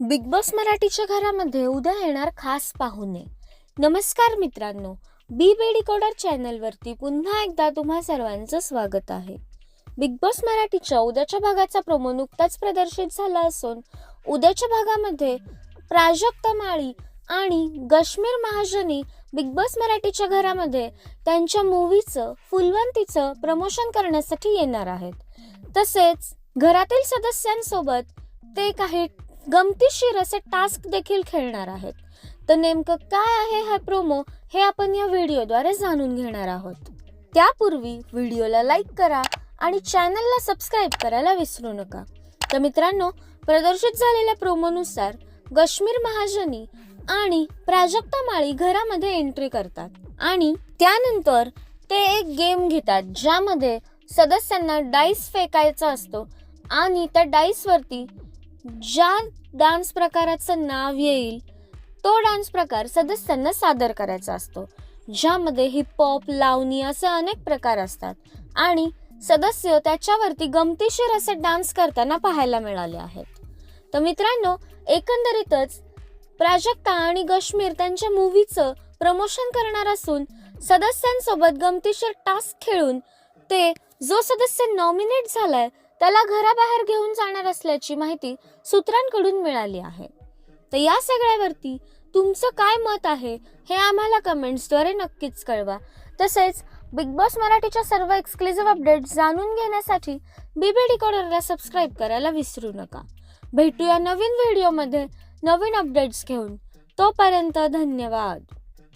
Big boss मराठीच्या घरामध्ये उद्या येणार खास पाहुणे नमस्कार मित्रांनो बी बी डिकोडर चॅनलवरती पुन्हा एकदा तुम्हा सर्वांचं स्वागत आहे. बिग बॉस मराठीच्या उद्याच्या भागाचा प्रोमो नुकताच प्रदर्शित झाला असून उद्याच्या भागामध्ये प्राजक्ता माळी आणि गश्मीर महाजनी बिग बॉस मराठीच्या घरामध्ये त्यांच्या मूवीचं फुलवंतीचं प्रमोशन करण्यासाठी येणार आहेत. तसेच घरातील सदस्यांसोबत ते काही गमतीशीर असे टास्क देखील खेळणार आहेत. तर नेमकं काय आहे हा प्रोमो हे आपण या व्हिडिओद्वारे जाणून घेणार आहोत. त्यापूर्वी व्हिडिओला लाईक करा आणि चॅनलला सबस्क्राईब करायला विसरू नका. तर मित्रांनो प्रदर्शित झालेल्या प्रोमोनुसार गश्मीर महाजनी आणि प्राजक्ता माळी घरामध्ये एंट्री करतात. आणि त्यानंतर ते एक गेम घेतात ज्यामध्ये सदस्यांना डाईस फेकायचा असतो आणि त्या डाईसवरती ज्या डान्स प्रकाराचं नाव येईल तो डान्स प्रकार सदस्यांना सादर करायचा असतो ज्यामध्ये हिपहॉप लावणी असे अनेक प्रकार असतात आणि सदस्य त्याच्यावरती गमतीशीर असे डान्स करताना पाहायला मिळाले आहेत. तर मित्रांनो एकंदरीतच प्राजक्ता आणि गश्मीर त्यांच्या मूवीचं प्रमोशन करणार असून सदस्यांसोबत गमतीशीर टास्क खेळून ते जो सदस्य नॉमिनेट झालाय त्याला घराबाहेर घेऊन जाणार असल्याची माहिती सूत्रांकडून मिळाली आहे. तर या सगळ्यावरती तुमचं काय मत आहे हे आम्हाला कमेंट्सद्वारे नक्कीच कळवा. तसेच बिग बॉस मराठीच्या सर्व एक्सक्लुझिव्ह अपडेट्स जाणून घेण्यासाठी बीबीडी कॉर्नरला सबस्क्राईब करायला विसरू नका. भेटूया नवीन व्हिडिओमध्ये नवीन अपडेट्स घेऊन. तोपर्यंत धन्यवाद.